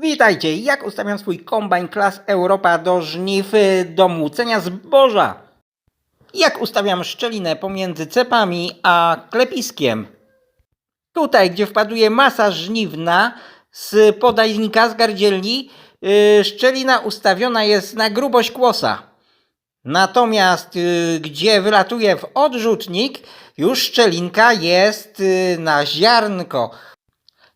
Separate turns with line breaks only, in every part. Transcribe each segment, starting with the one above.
Witajcie, jak ustawiam swój kombajn klas Europa do żniw do młócenia zboża? Jak ustawiam szczelinę pomiędzy cepami a klepiskiem? Tutaj, gdzie wpaduje masa żniwna z podajnika, z gardzielni, yy, szczelina ustawiona jest na grubość kłosa. Natomiast yy, gdzie wylatuje w odrzutnik, już szczelinka jest yy, na ziarnko.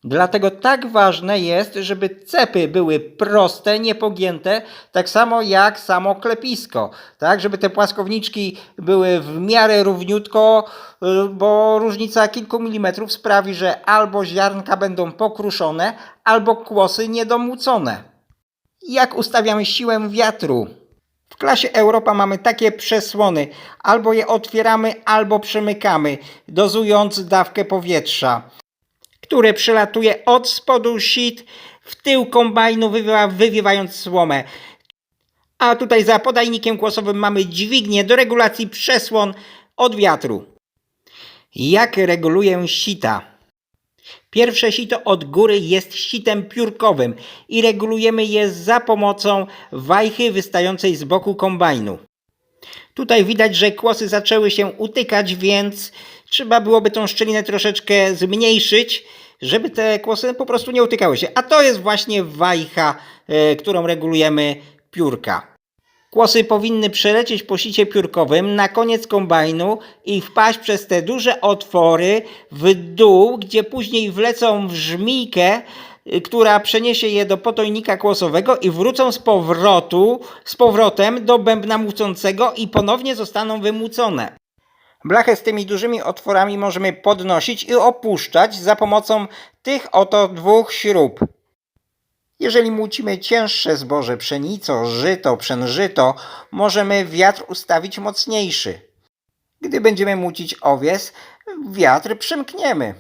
Dlatego tak ważne jest, żeby cepy były proste, niepogięte, tak samo jak samo klepisko. Tak, żeby te płaskowniczki były w miarę równiutko, y, bo różnica kilku milimetrów sprawi, że albo ziarnka będą pokruszone, albo kłosy niedomłócone. Jak ustawiamy siłę wiatru? W klasie Europa mamy takie przesłony. Albo je otwieramy, albo przemykamy, dozując dawkę powietrza które przelatuje od spodu sit w tył kombajnu, wywiewa, wywiewając słomę. A tutaj za podajnikiem kłosowym mamy dźwignię do regulacji przesłon od wiatru. Jak reguluję sita? Pierwsze sito od góry jest sitem piórkowym i regulujemy je za pomocą wajchy wystającej z boku kombajnu. Tutaj widać, że kłosy zaczęły się utykać, więc trzeba byłoby tą szczelinę troszeczkę zmniejszyć, żeby te kłosy po prostu nie utykały się. A to jest właśnie wajcha, e, którą regulujemy piórka. Kłosy powinny przelecieć po sicie piórkowym na koniec kombajnu i wpaść przez te duże otwory w dół, gdzie później wlecą w żmijkę, y, która przeniesie je do potojnika kłosowego i wrócą z powrotu, z powrotem do bębna młócącego i ponownie zostaną wymłócone. Blachę z tymi dużymi otworami możemy podnosić i opuszczać za pomocą tych oto dwóch śrub. Jeżeli młócimy cięższe zboże, pszenico, żyto, pszenżyto, możemy wiatr ustawić mocniejszy. Gdy będziemy młócić owies, wiatr przymkniemy.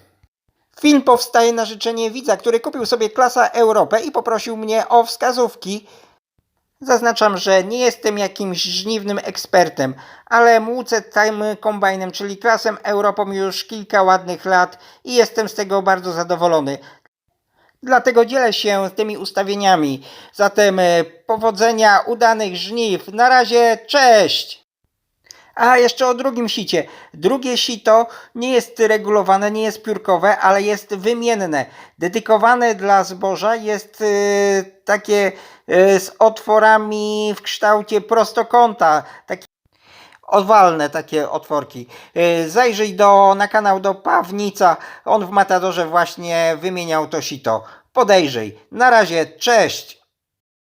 Film powstaje na życzenie widza, który kupił sobie klasa Europę i poprosił mnie o wskazówki. Zaznaczam, że nie jestem jakimś żniwnym ekspertem, ale młócę tym kombajnem, czyli klasem Europą już kilka ładnych lat i jestem z tego bardzo zadowolony. Dlatego dzielę się tymi ustawieniami. Zatem e, powodzenia, udanych żniw. Na razie, cześć! A jeszcze o drugim sicie. Drugie sito nie jest regulowane, nie jest piórkowe, ale jest wymienne. Dedykowane dla zboża jest e, takie e, z otworami w kształcie prostokąta. Takie owalne takie otworki. E, Zajrzyj do, na kanał do Pawnica. On w Matadorze właśnie wymieniał to sito. Podejrzyj. Na razie, cześć!